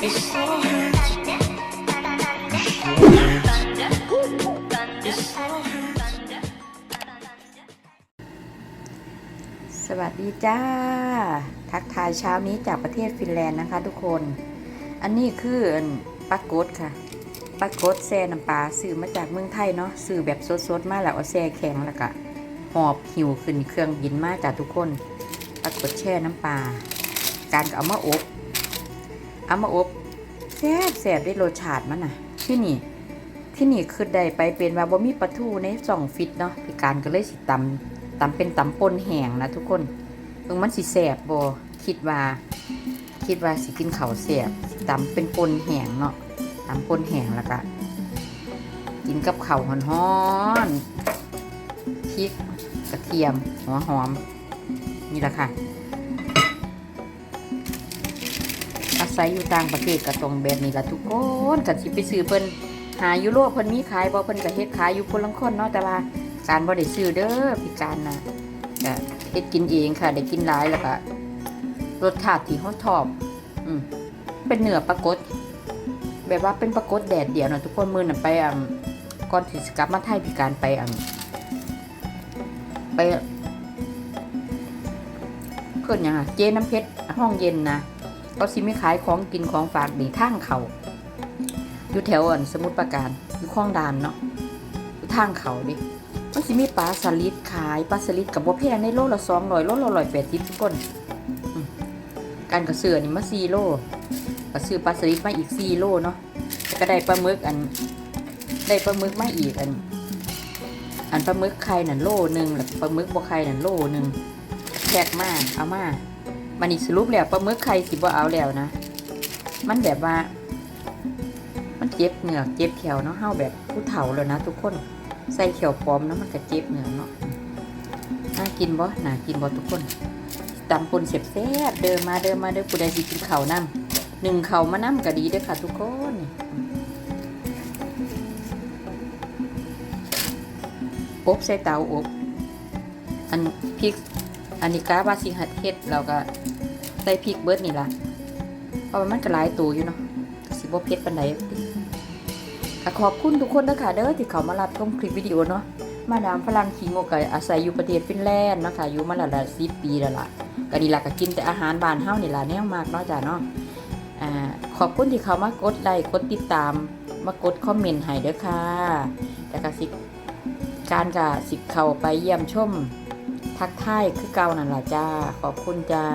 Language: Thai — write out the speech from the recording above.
สวัสดีจ้า ทักทายเช้านี้จากประเทศฟินแลนด์นะคะทุกคน อันนี้คือปลากดค่ะปลากดแซ่น้ำปลาซื้อมาจากเมืองไทยเนาะซื้อแบบสดๆ มาแล้วเอาแซ่แข็งแล้วก็หอบหิวขึ้นเครื่องบินมาจากทุกคนปลากดแช่น้ำปลาการเอามาอบ เอามาอบแซ่บแซ่บได้รสชาติมันน่ะ ที่นี่ ที่นี่คือได้ไปเป็นว่าบ่มีปลาทูในสองฟิตเนาะพี่การก็เลยสิตำตำเป็นตำปนแห้งนะทุกคนเพิ่งมันสิแสบบ่คิดว่า คิดว่าสิกินเข้าวแสบตำเป็นปนแห้งเนาะตำปนแห้งแล้วก็กินกับเข้าวฮ้อนๆพริกกระเทียมหัวหอมนี่แหละค่ะ สัยอยู่ต่างประเทศก็ต้องแบบนี้ละทุกคนกันสิไปซื้อเพิ่นหายุโรปเพิ่นมีขายบ่เพิ่นก็เฮ็ดขายอยู่คนลังคนเนาะแต่ว่าการบ่ได้ซื้อเด้อพี่การนะก็เฮ็ดกินเองค่ะ ได้กินหลายแล้วก็รสชาติที่เฮาชอบอืมเป็นเนื้อปลากดแบบว่าเป็นปลากดแดดเดียวนะทุกคนมื้อนั้นไปอ่าก่อนที่สิกลับมาไทยพี่การไปอ่าไปเพิ่นหยังอะเจน้ำเพชรห้องเย็นนะ เขาสิไม่ขายของกินของฝากดีทางเขาอยู่แถวอันสมุทรปราการอยู่คลองดานเนาะอยู่ทางเขาดิมันสิมีปลาสลิดขายปลาสลิดกับบัวแพงในโลละสองร้อยโลละร้อยแปดสิบทุกคนการกระเสือนี่มาสี่โลกระเสือปลาสลิดมาอีกสี่โลเนาะก็ได้ปลาหมึกอัน ได้ปลาหมึกมาอีกอัน อันปลาหมึกไข่นั่นโลหนึ่งแล้วปลาหมึกบัวไข่นั่นโลหนึ่งแทกมากเอามา มันนี่สรุปแล้วปลาหมึกไข่สิบ่เอาแล้วนะ มันแบบว่า มันเจ็บเหงือกเจ็บแขวเนาะเฮาแบบผู้เฒ่าแล้วนะทุกคนใส่แขวปลอมเนาะมันก็เจ็บเหงือกเนาะน่ากินบ่น่ากินบ่ทุกคนตำปนเสบแซ่บเดินมาเดินมาเด้อผู้ใดสิกินข้าวนํหนึ่งข้าวมานํก็ดีเด้อค่ะ ทุกคนอบใส่เตาอบอันพริก อันนี้กาว่าสิหัดเฮ็ดเราก็ใส่พริกเบิดนี่ล่ะเพราะมันก็หลายตัวอยู่เนาะสิบ่เผ็ดปานใดก็ขอบคุณทุกคนนะคะเด้อที่เขามารับชมคลิปวิดีโอเนาะมาดามฝรั่งคิงโกก็อาศัยอยู่ประเทศฟินแลนด์นะคะอยู่มาแล้วละ10ปีแล้วล่ะก็นี่ล่ะก็กินแต่อาหารบ้านเฮานี่ล่ะแนวมากเนาะจ้ะเนาะอ่าขอบคุณที่เขามากดไลค์กดติดตาม มากดคอมเมนต์ให้เด้อค่ะแต่ก็สิการก็สิเข้าไปเยี่ยมชม ทักทายคือเก่านั่นล่ะจ้า ขอบคุณจ้า